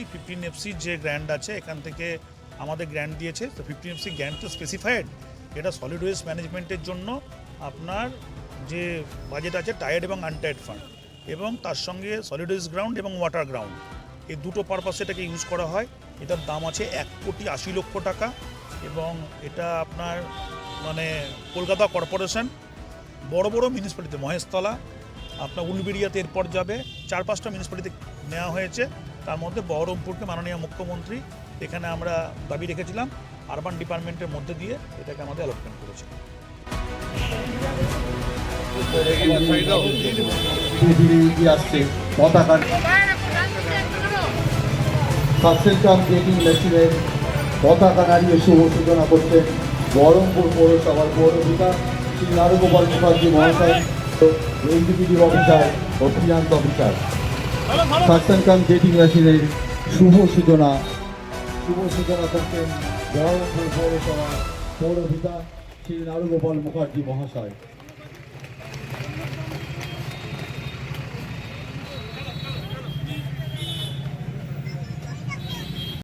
মুখ্যমন্ত্রী fifteen FC যে grand আছে, এখান থেকে আমাদের গ্র্যান্ড দিয়েছে। তো ফিফটিন এফসি গ্র্যান্ড তো স্পেসিফাইড এটা সলিড ওয়েস্ট ম্যানেজমেন্টের জন্য আপনার যে বাজেট আছে টায়ার্ড এবং আনটায়ার্ড ফান্ড এবং তার সঙ্গে সলিড ওয়েস্ট গ্রাউন্ড এবং ওয়াটার গ্রাউন্ড এই দুটো পারপাসে এটাকে ইউজ করা হয়। এটার দাম আছে এক কোটি আশি লক্ষ টাকা। এবং এটা আপনার মানে কলকাতা কর্পোরেশন, বড় বড় মিউনিসিপ্যালিটি মহেশতলা, আপনার উলবেড়িয়াতে এরপর যাবে। চার পাঁচটা মিউনিসিপ্যালিটি নেওয়া হয়েছে। তার মধ্যে বহরমপুরকে মাননীয় মুখ্যমন্ত্রী এখানে আমরা দাবি রেখেছিলাম আরবান ডিপার্টমেন্টের মধ্যে দিয়ে এটাকে আমাদের অ্যালটমেন্ট করেছে। আসছে পতাকা সাবসেন্টাম গেটিং মেশিনের পতাকা নাড়িয়ে শুভ সূচনা করছেন বহরমপুর পৌরসভার পৌরপিতা শ্রী নারগোপাল মুখার্জি মহাশয় এক্সিকিউটিভ অফিসার ও অফিসার সাবসেন্টাম গেটিং মেশিনের শুভ সূচনা। শুভ সূচনা করতেন বহরমপুর পৌরসভা পৌরপিতা শ্রী নারুগোপাল মুখার্জি মহাশয়।